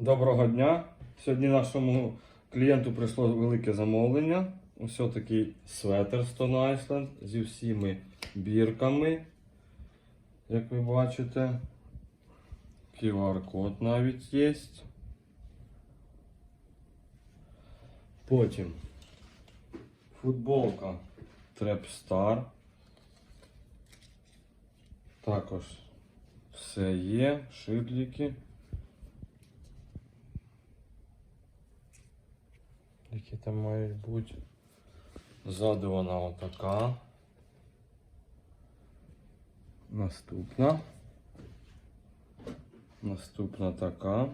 Доброго дня. Сьогодні нашому клієнту прийшло велике замовлення. Ось такий светер Stone Island зі всіми бірками. Як ви бачите. QR-код навіть є. Потім футболка Trapstar. Також все є, шибліки. Там мають бути. Ззаду вона отака. Наступна. Наступна така.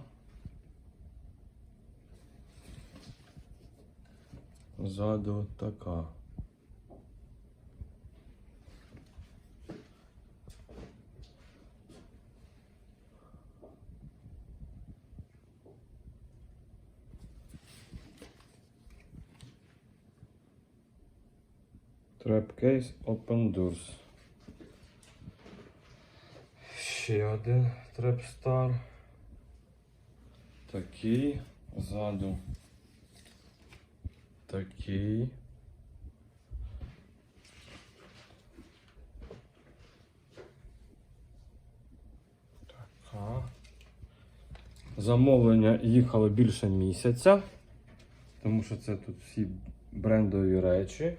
Ззаду така. Trapcase Open Doors. Ще один Trapstar. Такий. Ззаду. Такий. Така. Замовлення їхало більше місяця, тому що це тут всі брендові речі.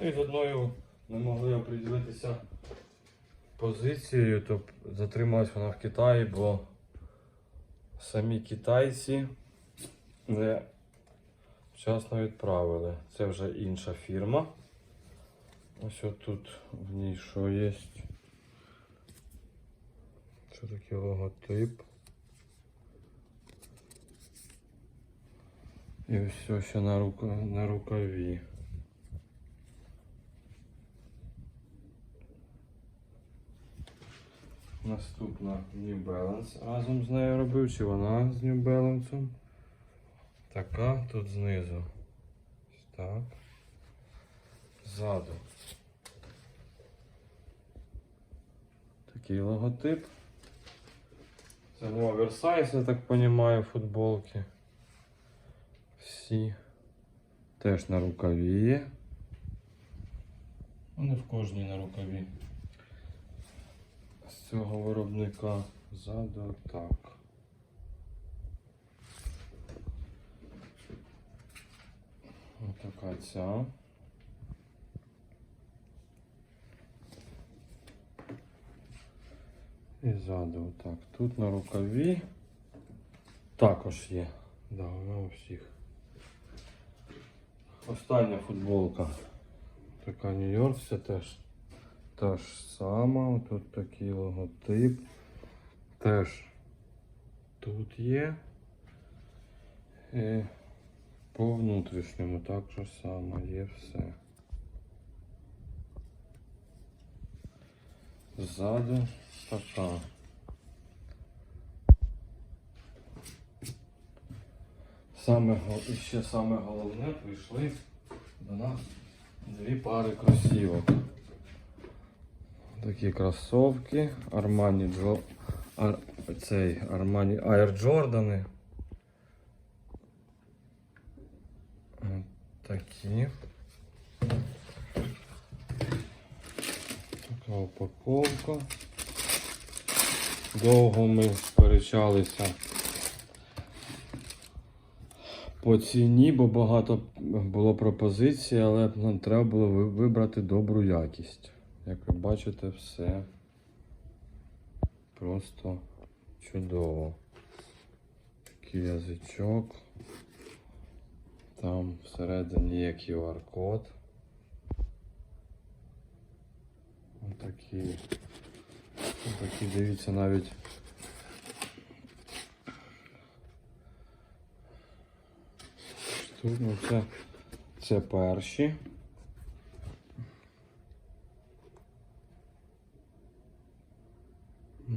Ну і з одною не могли оприділитися позицією, то затрималась вона в Китаї, бо самі китайці не вчасно відправили. Це вже інша фірма. Ось тут в ній що є. Що таке логотип. І ось все ще на, рука, на рукаві. Наступна New Balance разом з нею робив, чи вона з New Balance. Така тут знизу. Так. Ззаду. Такий логотип. Це ну, оверсайз, я так розумію, футболки. Всі. Теж на рукаві є. Ну, Не в кожній на рукаві з цього виробника ззаду так. Отака ця. І ззаду так. Тут на рукаві також є. Да, вона у всіх. Остання футболка. Така Нью-Йорк, це теж та ж сама, тут такий логотип. Теж тут є. І по внутрішньому так же само є все. Ззаду така. Саме, і ще саме головне прийшли до нас дві пари кросівок. Такі кросовки, Armani Джо... Ар... цей Air Jordan. От Такі. Така упаковка. Довго ми сперечалися по ціні, бо багато було пропозицій, але нам треба було вибрати добру якість. Як ви бачите, все просто чудово. Такий язичок. Там всередині є QR-код. Отакі. Отакі, дивіться, навіть. Тут, ну це, це перші.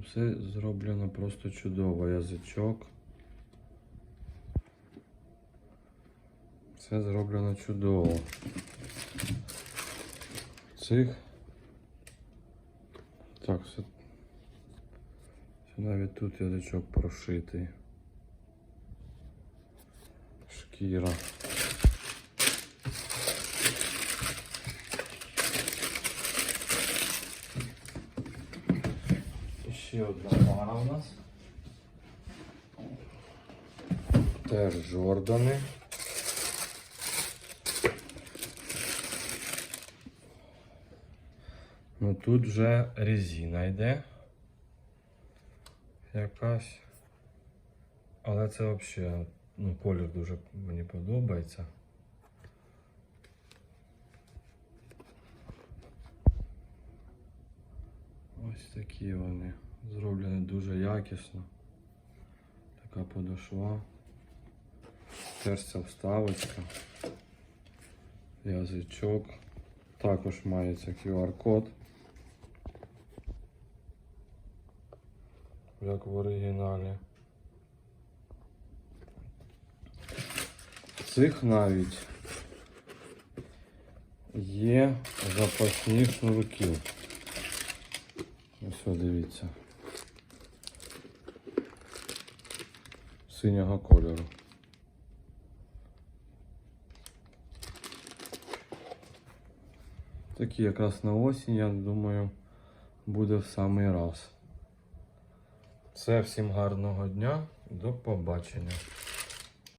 Все зроблено просто чудово. Язичок. Все зроблено чудово. Цих. Так, все. Все навіть тут язичок прошитий. шкіра. І Ще одна пара у нас. Теж Джордани. Ну тут вже резина йде. Якась. Але це взагалі, ну, колір дуже мені подобається. Ось такі вони. Зроблені дуже якісно. Така подошва. Теж ця вставочка. Язичок. Також мається QR-код. Як в оригіналі. Цих навіть є запасні шнурки. Ось дивіться. Синього кольору. Такі якраз на осінь, я думаю, буде в самий раз. Все, всім гарного дня, до побачення.